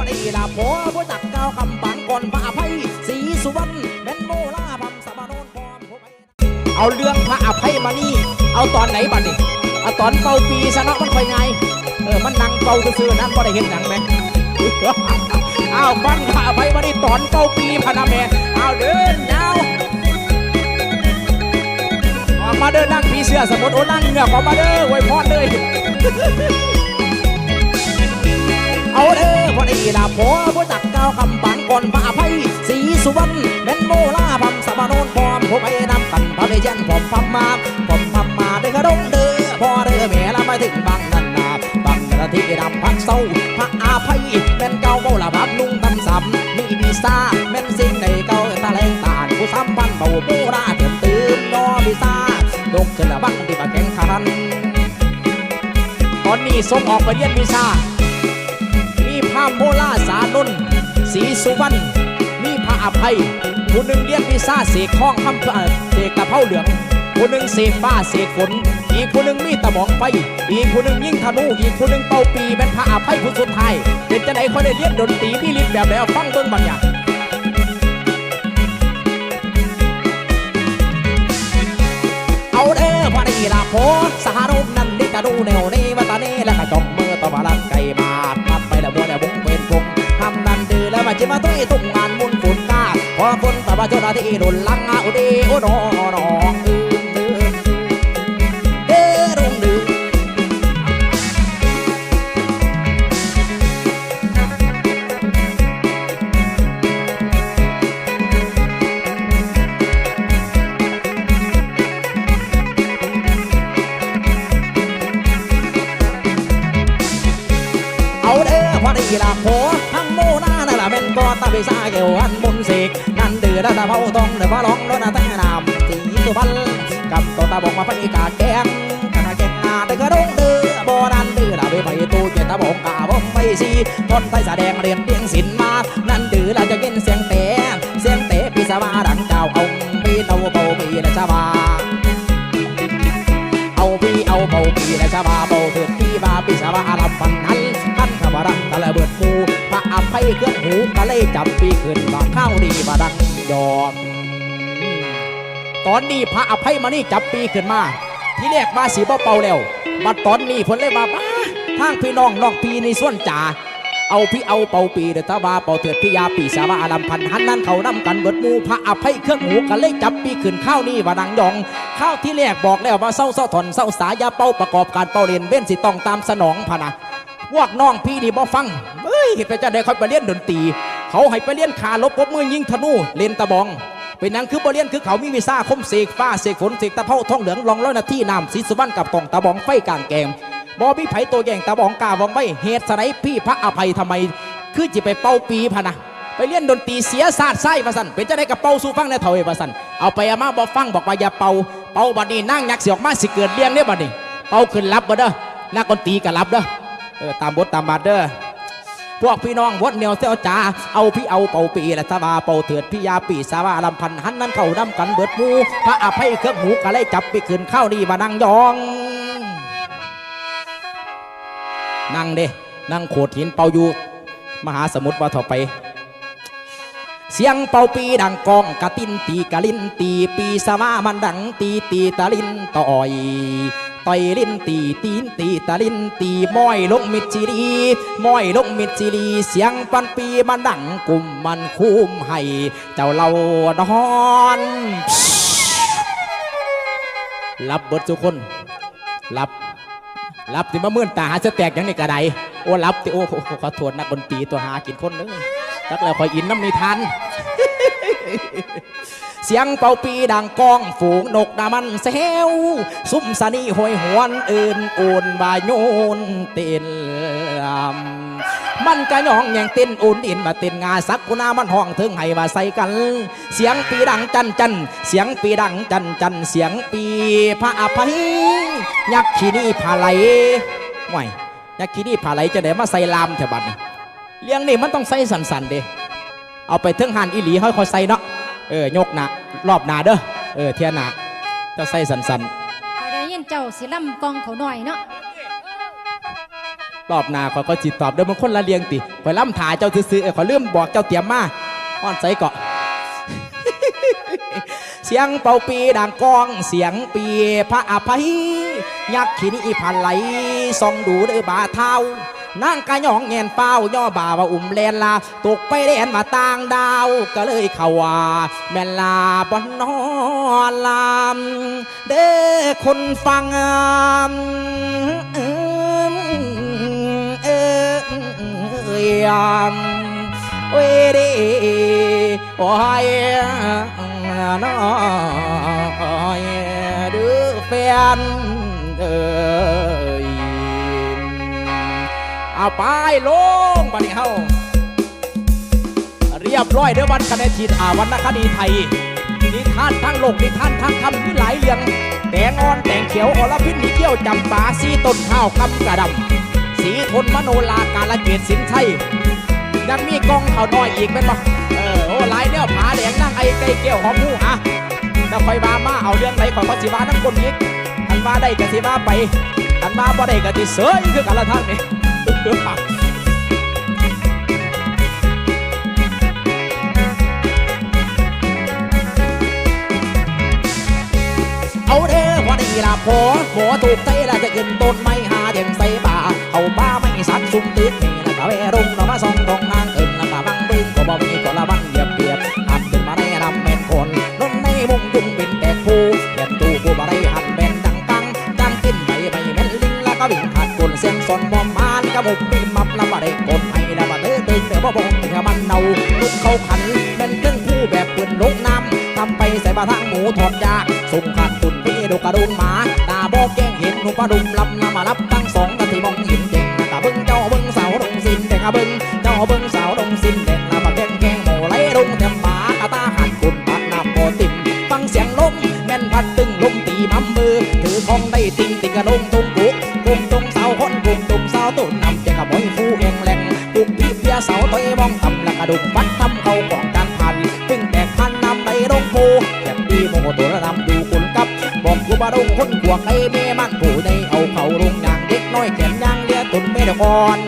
อดีลาผัวผู้จักเก้าคำปังก่อนพระอภัยศีสุวรรณแม่นโมลาพัมสมานนพร้อมผมเอาเรื่องพระอภัยมานี่เอาตอนไหนบัดนี่เอาตอนเป่าปีซะเนาะมันค่อยไงเออมันนั่งเป่าซื่อๆนั่นบ่ได้เห็นหนังไหมอ้าวฟังพระอภัยมานี่ตอนเป่าปีพะนะแม่เอาเดินยาวออกมาเดินนั่งผีเสื้อสมุดโอ้นั่งเหงือกออกมาเด้อไว้พอดเลย เอาเด้อพอดีลาผัวผู้จักเก้าคำปังก่อนพระอภัยศรีสุวรรณแม่นโมลาพัมสมานนพร้อมผมไปนำกันพระเดยันผมพัมมาผมพัมมาเด้กระดงเด้อพอเด้อแม่ละไปถึงบางนันนาบางนาทีดำพักเศร้าพระอาภัยแม่นเก้าโมลาพับนุ่งตำซ้ำมีวีซ่าแม่นสิ่งในเก้าตะแลงตานผู้ซ้ำพันเบาโมราเติมตื่นนอวีซาดกเจริญบังที่มาแข่งขันตอนนี้ส่งออกไปเรียนวิชา มีพระโมล่าสานนท์ศรีสุวรรณมีพระอภัยผู้หนึ่งเรียนวิชาเสกข้องคำเอ่อเสกตะเภาเหลืองผู้หนึ่งเสกฟ้าเสกฝนอีกผู้หนึ่งมีตะหมองไฟอีกผู้หนึ่งยิ่งธนูอีกผู้หนึ่งเป่าปีเป็นพระอภัยผู้สุดท้ายเป็นจะไหนเขาได้เรียนดนตรีมีฤทธิ์แบบไหนเอาฟังเบิ่งบางอย่าเอาเด้อพอดีลาโพสหรุปนั่นดิกระดูแนวนี้วัตานีและกระจกมือตบาลังไก่มา จิมาตุ้ยตุ้งงานมุนฝุ่นกาพอฝนตะบะจนอาที่ดุนลังอาอุดีอุดอนอง เดือดตาต้องเดือดพะร้องรถแต่นามสีสุพรรณกับตัวตาบอกมาพันอีกาแกงกะแกงอาเดือกระดงเดือบ่นั่นเดือดไปไปตู้เจตาบอกกาบอกไม่สีทนไทยแสดงเรียนเรียงศิลมา นั่นเดือเราจะยินเสียงเตะเสียงเตะพิศวาดังเจ้าองค์ปีเตาเบาปีและชาวาเอาพี่เอาเบาปีและชาบาเบาเถิดพี่บาปีชาบาอาลัมพันหันท่านขบรังตะละเบิดหมู พระอภัยเครื่องหูกะเลยจับปีขึ้นมาข้าวดีมาดังยอม ตอนนี้พระอภัยมานี่จับปีขึ้นมา ที่แรกมาสีเบาเป่าแล้วมาตอนนี้ผลเลยมาบ้าทางพี่น้องน้องพี่ในส่วนจ่าเอาพี่เอาเป่าปีเดอตาบาเป่าเถิดพี่ยาปีสาวาอาลัมพันหันนั้นเขานำกันเบิดมูพระอภัยเครื่องหูกันเลยจับปีขึ้นข้าวนี่ว่าดังยอง ข้าวที่แรกบอกแล้วว่าเศร้าเศร้าถอนเศร้าสายาเป้าประกอบการเป่าเรียนเว้นสิต้องตามสนองพะนะ พวกน้องพี่นี่บ่ฟังเฮ้ยเห็นไปจะได้ค่อยไปเรียนดนตรี เขาให้ไปเรียนขาลบปบมือยิงธนูเล่นตะบองเป็นนังคือบ่เรียนคือเขามีวีซ่าคมเสกฟ้าเสกฝนเสกตะเภาทองเหลืองรองร้อยนาทีน้ำสีสุวรรณกับกองตะบองไฟกลางแกมบอมีไผตัวแย่งตะบองกาวองไว้เหตุสไนพี่พระอภัยทำไม คือจิไปเป่าปีพะนะไปเรียนดนตรีเสียศาสตร์ไส้มาสั่นเป็นจะได้กับเป่าสู้ฟังในเถอยมาสั่นเอาไปเอามาบอฟังบอกว่าอย่าเป่าเป่าบัดนี้นั่งยักษ์เสียออกมาสิเกิดเลี้ยงเนี่ยบัดนี้เป่าขึ้นรับบ่เด้อนักดนตรีก็รับเด้อ เออตามบทตามบาทเด้อพวกพี่น้องวดเหนียวเสียวจ้าเอาพี่เอาเป่าปีและสบาเป่าเถิดพี่ยาปีสาวาลำพันหันนั้นเข้านำกันเบิดมูพระอภัยเครื่องหูกะเลยจับไปขึ้นข้าวนี่มานั่งยองนั่งเด้นั่งโขดหินเป่าอยู่ มหาสมุทรว่าต่อไป เสียงเป่าปีดังกองกะตินตีกะลินตีปีสมามันดังตีตีตะลินต่อย ต่อยลินตีตีนตีตะลินตีม้อยลงมิดจีรีม้อยลงมิดจีรีเสียงปันปีมันดังกลุ่มมันคุ้มให้เจ้าเรานอนรับเบิดทุกคนรับรับที่มามื่นตาหาจะแตกอย่างนี้กระไดโอ้รับที่โอ้โหขอโทษนักดนตรีตัวหากินคนเลยตักแล้วคอยอินน้ำนิทาน สียงเป่าปีดังกองฝูงนกนามันเซวซุ้มสนีหอยหวนอื่นอุ่นบายโยนเต้นมันกระยองแย่งเต้นอุ่นอินมาเต้นงาสักกุนามันห้องถึงให้มาใส่กัน เสียงปีดังจันจันเสียงปีดังจันจันเสียงปีพระอภัยยักษ์ขีนี่ผาไหลห่วยยักษ์ขีนี่ผาไหลจะได้มาใส่ลามแถวบัดเลี้ยงนี่มันต้องใส่สันสันเด้เอาไปเทิงหันอีหลีค่อยๆใส่เนาะ เออยกหนารอบหนาเด้อเออเทียหนาเจะใส่สันสันข้อยได้ยินเจ้าสิล่ำกองเขาหน่อยเนาะๆรอบหน้าขอยก็จิตตอบเด้อมันคนละเลียงติขอยล่ำถาเจ้าซื้อๆเอ้ยขอยลืมบอกเจ้าเตรียมมาอ้อนใส่เกาะ เสียงเป่าปีดังกองเสียงปีพระอภัยยักษ์ขีนีพันไหลส่องดูเด้อบาเท้า นางกะยองแงนเป้าย่อบาว่าอุ่มแลนลาตกไปแดนมาต่างดาว ก็เลยเขาว่าแม่ลาบนนอนลามเด้อคนฟังเอิ่มเอิ่มเอ้ยมเว้ยเด้โอ้ยน้อยเด้อแฟนเอ้ย เอาไปลงบัดนี้เฮาเรียบร้อยเด้อวันคะแนนทีอาวันนคดีไทยนิทานทั้งโลกนิทานทั้งคำที่หลายเรื่องแตงอ่อนแตงเขียวอรพินมีเกี้ยวจำปาสีต้นข้าวคำกระดำสีทนมโนลาการละเกตสินชัยยังมีกองเท่าน้อยอีกเป็นปะเออโอ้หลายเนี่ยผาแดงนั่งไอ้ไก่เกี้ยวหอมหูอะแล้วคอยมามาเอาเรื่องไหนขอยก็สิมาน้ำคนอีกอันมาได้ก็สิมาไปอันมาบ่ได้ก็สิเสยคือกันละท่านนี่ เอาเด้อพอดีละพอหมอถูกใจละจะขึ้นต้นไม้หาเดียงใส่ป่าเอาป้าไม่สักซุ่มตึกนี่ละกะเวรุ่งเรามาส่องตรงนางเอิง มานกระบุกปีมับละบ่ได้กดให้ละบ่เตื้อตึงแต่บ่บ่งเธอมันเนาลุกเข้าขันแม่นเครื่องผู้แบบปืนลกน้ำทำไปใส่บะทางหมูทอดยาสุ่มขัดตุนพี่ดูกระดุมหมาตาบอกแก้งเห็นหุบปลาดุมลำนำมารับตั้งสองนาทีมอง ดุมปัดทำเขากองการพันตึงแตกพันนำไปดงโพแบบดีโมโหตัวระนำดูคุณกับ บอกกูบาดงคนขวกไอ้แม่มันผู้ในเอาเขาลงอย่างเด็กน้อยแขนยางเลี้ยตุนไม่ได้ก่อน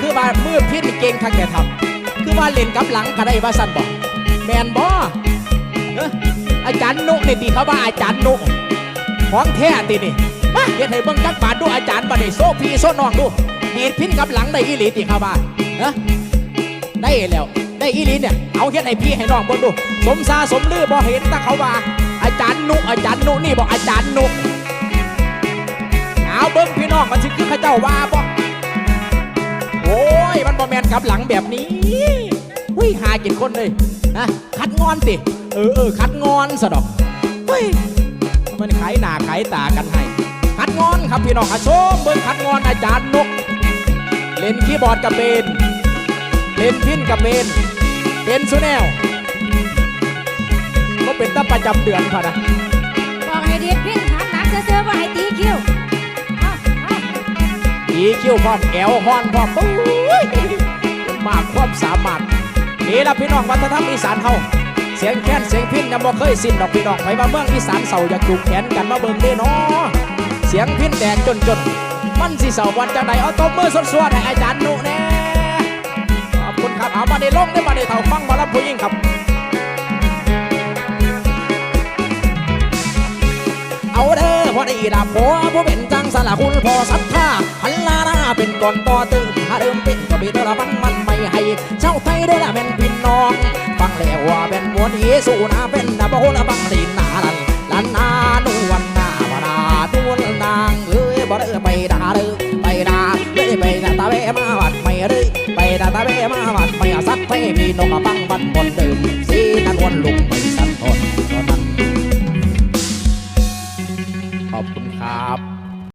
คือว่ามือพิษเก่งทักแต่ทำคือว่าเล่นกับหลังก็ได้ว่าสั้นบอกแมนบอเออ อาจารย์นุนี่ตีเขาว่าอาจารย์นุของแท้ตีนี่มาเฮ็ดให้เบิ่งจักบาทดูอาจารย์บัดนี้โซพีโซน้องดูดีดพินกับหลังได้อีหลีติครับบ้านเนะได้แล้วได้อีหลีเนี่ยเอาเฮ็ดให้พี่ให้น้องเบิ่งดู สมซาสมลือบ่เห็นตาเขาว่า อาจารย์นุอาจารย์นุนี่บอกอาจารย์นุเอาเบิ่งพี่น้องมันสิคือข้าเจ้าว่าบ่โอ้ยมันบ่แมนกับหลังแบบนี้หุ้ยหากินคนเลย นะคัดงอนสิเออเออคัดงอนสะดอกเฮ้ยมันขายหน้าขายตากันให้คัดงอนครับพี่น้องอาชมเบิ่งคัดงอนอาจารย์นก เล่นคีย์บอร์ดกับเบนเล่นพินกับเบนเป็นซูแนลก็เป็นตั้งประจำเดือนพอนะบอกให้ดีดพิ้นหันหลังเสื้อๆว่าให้ตีคิ้วเอาเอาอีคิวพร้อมแอลฮอนพร้อมปุ้ยมากความสามารถ นี่ละพี่น้องวัฒนธรรมอีสานเฮาเสียงแค้นเสียงพินยังบ่เคยสิ้นดอกพี่น้องไปมาเมืองอีสานเสาอยากจูงแขนกันมาเบิ่งเด้เนาะเสียงพินแดงจนจนมันสิเสาวันจังใดเอาตบมือสวดๆให้อาจารย์นุแน่ขอบคุณครับเอามาได้ลงได้มาได้เท่าฟังมารับผู้ยิ่งครับ เอาเด้อพอได้ดาบผัวผู้เป็นจังสละคุณพอศรัทธาหันลาหน้า เป็นก่อนต่อตึงหาเดิมเป็นก็มีแต่ละบังมันไม่ให้เช่าไทยได้ละเป็นพี่น้องฟังแล้วว่าเป็นมวลเยสูนาเป็นดาบโหละบังลีนาลันลันนานวันนาบานาตุนนางเอ้ยบ่ได้ไปด่าเลยไปด่าเลยไปด่าตาเบมาวัดไม่เลยไปด่าตาเบมาวัดไม่สัตว์ให้พี่น้องบังบันบนเดิมสิ